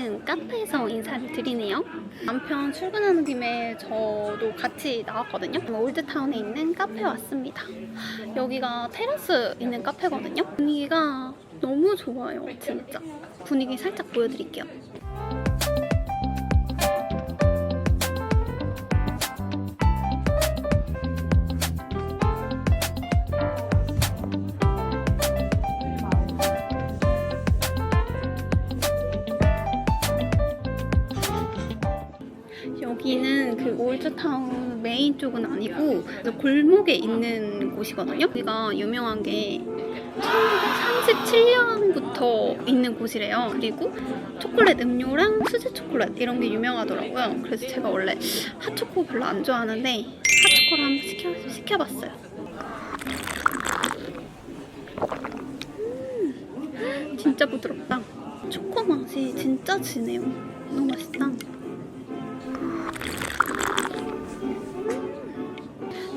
오늘은 카페에서 인사를 드리네요. 남편 출근하는 김에 저도 같이 나왔거든요. 올드타운에 있는 카페 왔습니다. 여기가 테라스 있는 카페거든요. 분위기가 너무 좋아요, 진짜. 분위기 살짝 보여드릴게요. 쪽은 아니고 그 골목에 있는 곳이거든요. 여기가 유명한 게 1937년부터 있는 곳이래요. 그리고 초콜릿 음료랑 수제 초콜릿 이런 게 유명하더라고요. 그래서 제가 원래 핫초코 별로 안 좋아하는데 핫초코를 한번 시켜, 시켜봤어요. 음, 진짜 부드럽다. 초코 맛이 진짜 진해요. 너무 맛있다.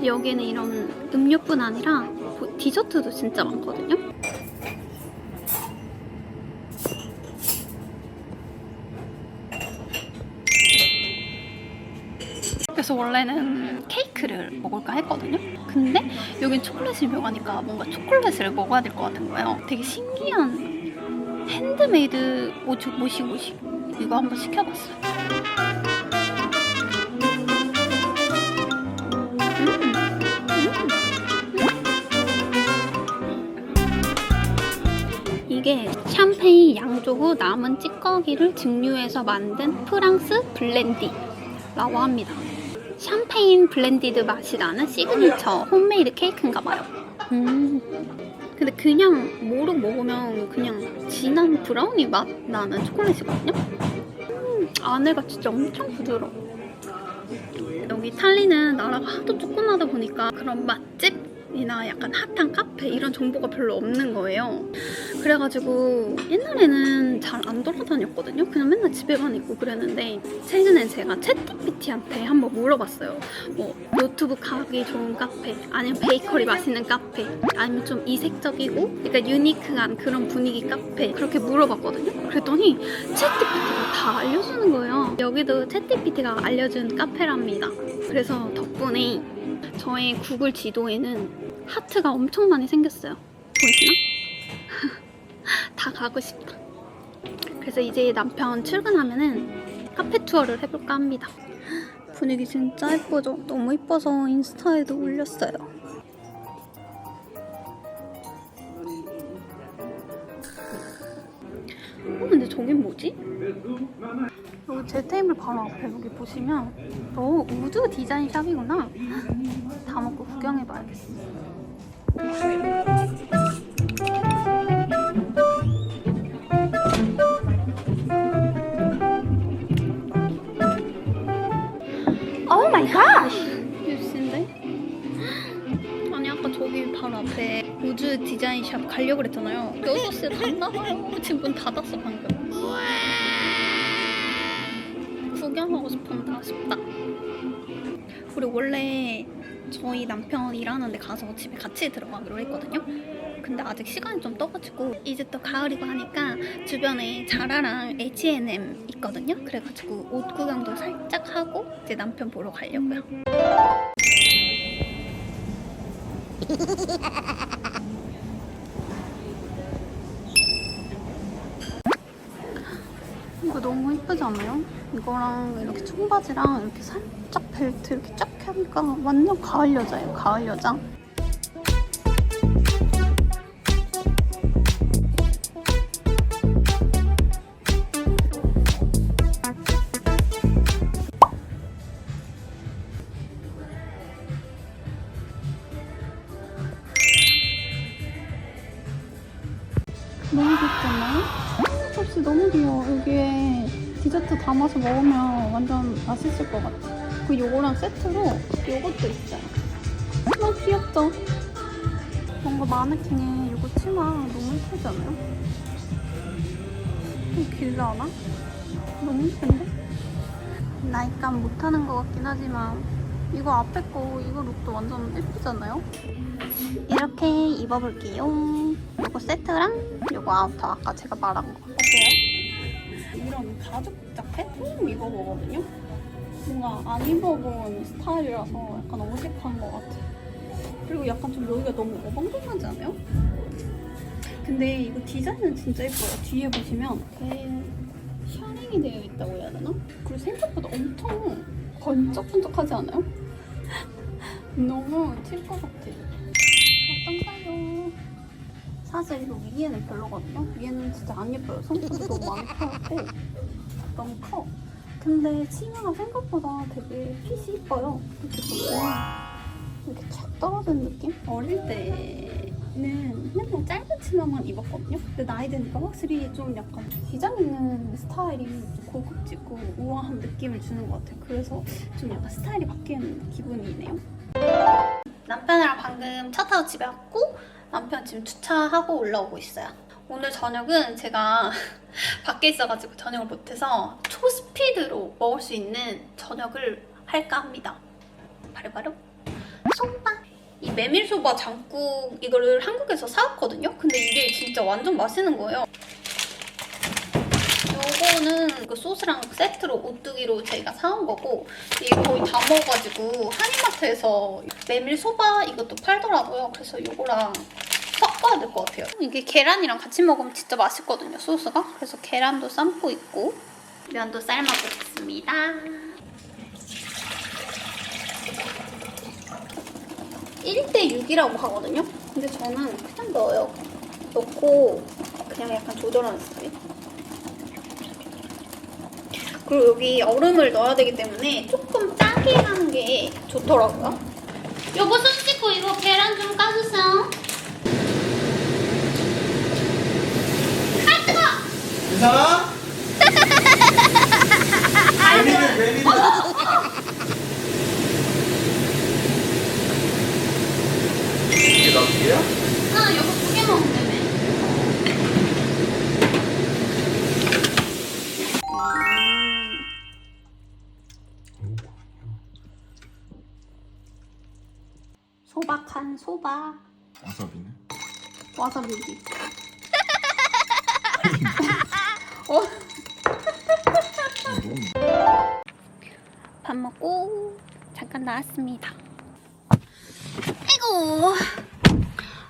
여기는 이런 음료뿐 아니라 뭐 디저트도 진짜 많거든요. 그래서 원래는 케이크를 먹을까 했거든요. 근데 여긴 초콜릿이 유명하니까 뭔가 초콜릿을 먹어야 될 것 같은 거예요. 되게 신기한 핸드메이드 모시 모시 모시 이거 한번 시켜봤어요. 이게 샴페인 양조구 남은 찌꺼기를 증류해서 만든 프랑스 블렌디라고 합니다. 샴페인 블렌디드 맛이 나는 시그니처 홈메이드 케이크인가 봐요. 음. 근데 그냥 모르고 먹으면 그냥 진한 브라우니 맛 나는 초콜릿이거든요. 음, 안에가 진짜 엄청 부드러워. 여기 탈리는 나라가 하도 조그마다 보니까 그런 맛집 이나 약간 핫한 카페 이런 정보가 별로 없는 거예요. 그래가지고 옛날에는 잘 안 돌아다녔거든요. 그냥 맨날 집에만 있고 그랬는데 최근엔 제가 챗GPT한테 한번 물어봤어요. 뭐 노트북 가기 좋은 카페, 아니면 베이커리 맛있는 카페, 아니면 좀 이색적이고 약간 유니크한 그런 분위기 카페 그렇게 물어봤거든요. 그랬더니 챗GPT가 다 알려주는 거예요. 여기도 챗GPT가 알려준 카페랍니다. 그래서 덕분에 저의 구글 지도에는 하트가 엄청 많이 생겼어요. 보이시나? 다 가고 싶다. 그래서 이제 남편 출근하면은 카페 투어를 해볼까 합니다. 분위기 진짜 예쁘죠? 너무 예뻐서 인스타에도 올렸어요. 어, 근데 저긴 뭐지? 여기 제 테이블 바로 앞에 여기 보시면 어 우드 디자인 샵이구나. 다 먹고 구경해봐야겠어. 오 마이 갓! 뉴스인데? 아니 아까 저기 바로 앞에 우즈 디자인 샵 가려고 그랬잖아요 6시에 닫나봐요 지금 문 닫았어 방금 구경하고 싶은데 아쉽다 우리 원래 저희 남편 일하는 데 가서 집에 같이 들어가기로 했거든요 근데 아직 시간이 좀 떠가지고 이제 또 가을이고 하니까 주변에 자라랑 H&M 있거든요. 그래가지고 옷 구경도 살짝 하고 이제 남편 보러 가려고요. 이거 너무 예쁘지 않아요? 이거랑 이렇게 청바지랑 이렇게 살짝 벨트 이렇게 쫙 하니까 완전 가을 여자예요. 가을 여자. 디저트 담아서 먹으면 완전 맛있을 것 같아. 그 요거랑 세트로 요것도 있어요. 너무 귀엽죠? 뭔가 마네킹에 요거 치마 너무 예쁘지 않아요? 좀 길라나? 너무 예쁜데? 나이감 못하는 것 같긴 하지만 이거 앞에 거 이거 룩도 완전 예쁘잖아요? 이렇게 입어볼게요. 요거 세트랑 요거 아우터 아까 제가 말한 거. 어때요? 이런 가죽 자켓 처음 입어보거든요. 뭔가 안 입어본 스타일이라서 약간 어색한 것 같아. 그리고 약간 좀 여기가 너무 어벙벙하지 않아요? 근데 이거 디자인은 진짜 예뻐요. 뒤에 보시면 배 샤링이 되어 있다고 해야 되나? 그리고 생각보다 엄청 번쩍번쩍하지 않아요? 너무 튈 것 같아. 어떤가요? 사실 이거 위에는 별로거든요. 위에는 진짜 안 예뻐요. 손톱이 너무 많고 너무 커. 근데 치마가 생각보다 되게 핏이 이뻐요. 이렇게 보면 이렇게 착 떨어진 느낌? 어릴 때는 맨날 짧은 치마만 입었거든요. 근데 나이 드니까 확실히 좀 약간 기장 있는 스타일이 좀 고급지고 우아한 느낌을 주는 것 같아요. 그래서 좀 약간 스타일이 바뀌는 기분이네요. 남편이랑 방금 차 타고 집에 왔고 남편 지금 주차하고 올라오고 있어요. 오늘 저녁은 제가 밖에 있어가지고 저녁을 못해서 초스피드로 먹을 수 있는 저녁을 할까 합니다. 바로바로 소바. 이 메밀소바 장국 이거를 한국에서 사왔거든요. 근데 이게 진짜 완전 맛있는 거예요. 요거는 그 소스랑 세트로 오뚜기로 저희가 사온 거고 이게 거의 다 먹어가지고 한인마트에서 메밀소바 이것도 팔더라고요. 그래서 요거랑 섞어야 될 것 같아요. 이게 계란이랑 같이 먹으면 진짜 맛있거든요, 소스가. 그래서 계란도 삶고 있고 면도 삶아보겠습니다. 일대 6이라고 하거든요. 근데 저는 그냥 넣어요. 넣고 그냥 약간 조절하는 스타일. 그리고 여기 얼음을 넣어야 되기 때문에 조금 짜게 하는 게 좋더라고요. 여보 손 씻고 이거 계란 좀 까주세요. 아 뜨거! 괜찮아? 메밀은 메밀은 이게 몇 개야? 아 여보 두 개. 음. 소박한 소박 와사비네 와사비 밥 먹고 잠깐 나왔습니다. 아이고.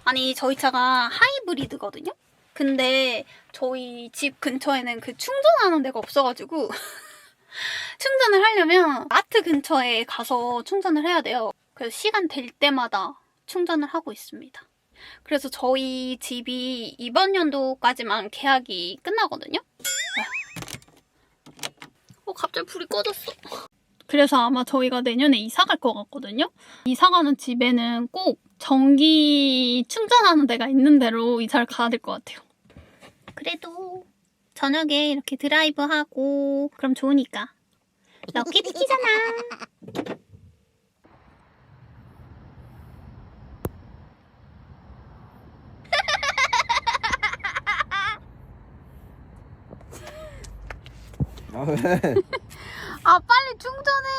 아니 저희 차가 하이브리드거든요. 근데 저희 집 근처에는 그 충전하는 데가 없어가지고 충전을 하려면 마트 근처에 가서 충전을 해야 돼요. 그래서 시간 될 때마다 충전을 하고 있습니다. 그래서 저희 집이 이번 연도까지만 계약이 끝나거든요. 어 갑자기 불이 꺼졌어. 그래서 아마 저희가 내년에 이사 갈 것 같거든요. 이사 가는 집에는 꼭 전기 충전하는 데가 있는 대로 이사를 가야 될 것 같아요. 그래도 저녁에 이렇게 드라이브 하고 그럼 좋으니까. 럭키 피키잖아. 아 왜? 아 빨리 충전해.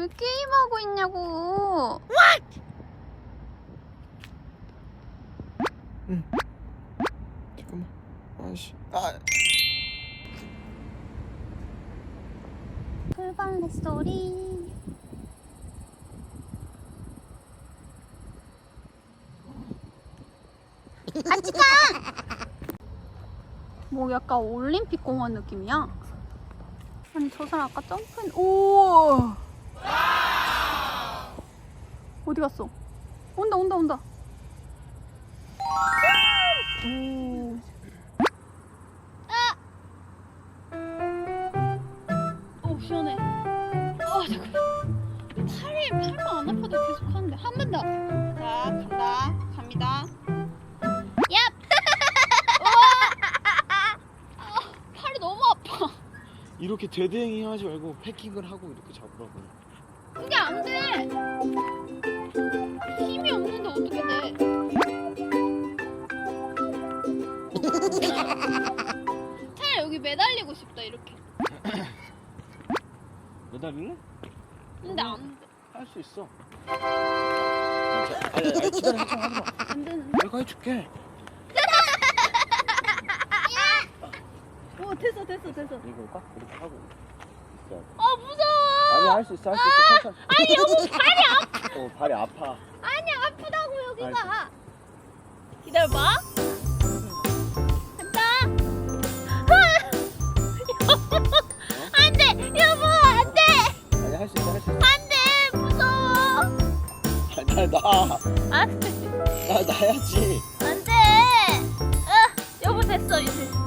왜 게임하고 있냐고. 잠깐만 아씨 아 풀벌레 소리. 같이 가! 뭐 약간 올림픽 공원 느낌이야. 아니 저 사람 아까 점프했... 오! 어디 갔어? 온다 온다 온다. 오. 오 시원해. 아 잠깐. 팔이 팔도 안 아파도 계속 하는데 한 번 더. 이렇게 되대행이 하지 말고 패킹을 하고 이렇게 잡으라고 그게 안 돼. 힘이 없는데 어떻게 돼? 차라리 여기 매달리고 싶다 이렇게. 매달릴래? 근데 안 돼. 할 수 있어 아니 아니 기다려 하지 마 하지 마 안 되는. 내가 해줄게 어 됐어 됐어 됐어. 이거 딱 이렇게 하고 있어야 돼. 어 무서워. 아니 할수 있어 할 수 있어 천천히. 아니 여보 발이 아파. 어 발이 아파. 아니 아프다고 여기가. 기다려봐. 간다. 아! 안돼 여보 안돼 아니 할 수 있어 할 수 있어. 안돼 무서워. 아니 나 안돼 나 나야지. 안돼. 아 여보 됐어 이제.